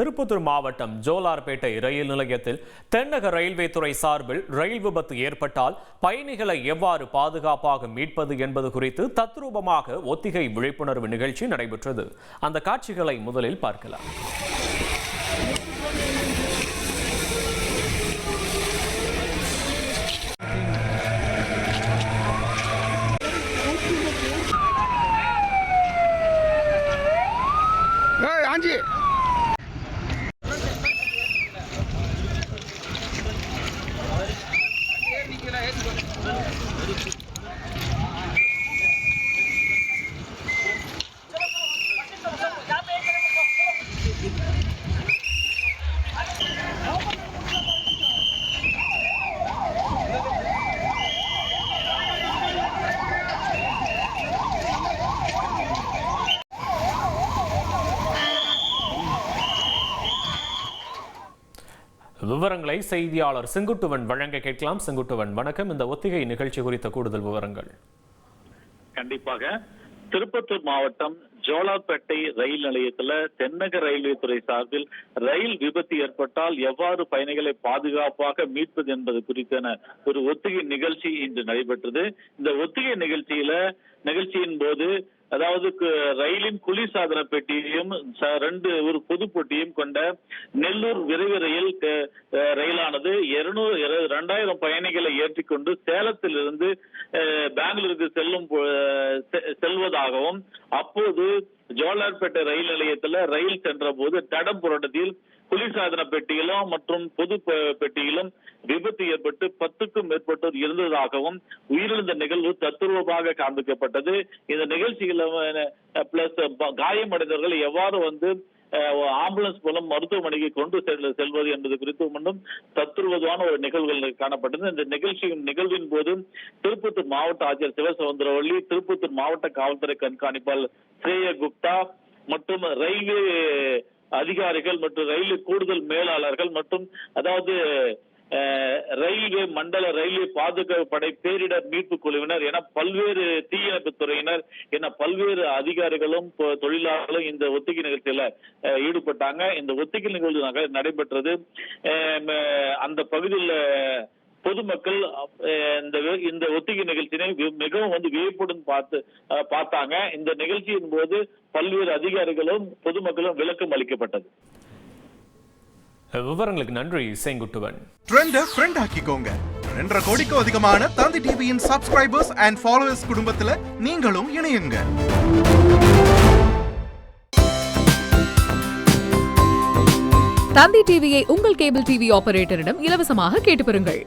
திருப்பத்தூர் மாவட்டம் ஜோலார்பேட்டை ரயில் நிலையத்தில் தென்னக ரயில்வே துறை சார்பில் ரயில் விபத்து ஏற்பட்டால் பயணிகளை எவ்வாறு பாதுகாப்பாக மீட்பது என்பது குறித்து தத்ரூபமாக ஒத்திகை விழிப்புணர்வு நிகழ்ச்சி நடைபெற்றது. அந்த காட்சிகளை முதலில் பார்க்கலாம். விவரங்களை செய்தியாளர் செங்குட்டுவன் வழங்க கேட்கலாம். செங்குட்டுவன் வணக்கம். இந்த ஒத்திகை நிகழ்ச்சி குறித்த கூடுதல் விவரங்கள். கண்டிப்பாக. திருப்பத்தூர் மாவட்டம் ஜோலாப்பேட்டை ரயில் நிலையத்துல தென்னக ரயில்வே துறை சார்பில் ரயில் விபத்து ஏற்பட்டால் எவ்வாறு பயணிகளை பாதுகாப்பாக மீட்பது என்பது குறித்தான ஒரு ஒத்திகை நிகழ்ச்சி இன்று நடைபெற்றது. இந்த ஒத்திகை நிகழ்ச்சியில நிகழ்ச்சியின் போது அதாவது ரயிலின் குளிர்சாதன பெட்டியையும் ச- ரெண்டு ஒரு பொது போட்டியும் கொண்ட நெல்லூர் விரைவு ரயில் அஹ் ரயிலானது இருநூறு இரண்டாயிரம் பயணிகளை ஏற்றிக்கொண்டு சேலத்திலிருந்து அஹ், பெங்களூருக்கு செல்லும் செ- செல்வதாகவும் அப்போது ஜோலார்பேட்டை ரயில் நிலையத்துல ரயில் சென்ற போது தடம் புரட்டத்தில் குளிர்சாதன பெட்டியிலும் மற்றும் பொது பெட்டியிலும் விபத்து ஏற்பட்டு பத்துக்கும் மேற்பட்டோர் இருந்ததாகவும் உயிரிழந்த நிகழ்வு தத்துருவமாக காண்பிக்கப்பட்டது. இந்த நிகழ்ச்சியில பிளஸ் காயமடைந்தவர்கள் எவ்வாறு வந்து ஆம்புலன்ஸ் மூலம் மருத்துவமனைக்கு கொண்டு செல்வது என்பது குறித்து மட்டும் தத்துருவதான ஒரு நிகழ்வுகள் காணப்பட்டது. இந்த நிகழ்ச்சியின் நிகழ்வின் போது திருப்பத்தூர் மாவட்ட ஆட்சியர் சிவசவுந்தரவள்ளி திருப்பத்தூர் மாவட்ட காவல்துறை கண்காணிப்பாளர் ஸ்ரேய குப்தா மற்றும் ரயில்வே அதிகாரிகள் மற்றும் ரயில் கூடுதல் மேலாளர்கள் மற்றும் அதாவது ரயில்வே மண்டல ரயில்வே பாதுகாப்பு படை பேரிடர் மீட்பு குழுவினர் என பல்வேறு தீயணைப்பு துறையினர் என பல்வேறு அதிகாரிகளும் தொழிலாளர்களும் இந்த ஒத்திகை நிகழ்ச்சியில ஈடுபட்டாங்க. இந்த ஒத்திகை நிகழ்ச்சி நடைபெற்றது. அந்த பகுதியில் பொதுமக்கள் இந்த இந்த ஒத்திகை நிகழ்ச்சியினை மிகவும் வந்து வியப்புடன் பார்த்து பார்த்தாங்க. இந்த நிகழ்ச்சியின் போது பல்வேறு அதிகாரிகளும் பொதுமக்களும் விளக்கம் அளிக்கப்பட்டது. விவரங்களுக்கு நன்றி செங்குட்டுவன். ட்ரெண்ட ஃப்ரெண்ட் ஆக்கிக்கோங்க. ரெண்டரை கோடிக்கும் அதிகமான தந்தி டிவியின் சப்ஸ்கிரைபர்ஸ் அண்ட் ஃபாலோவர்ஸ் குடும்பத்துல நீங்களும் இணையுங்க. தந்தி டிவியை உங்கள் கேபிள் டிவி ஆபரேட்டரிடம் இலவசமாக கேட்டு பெறுங்கள்.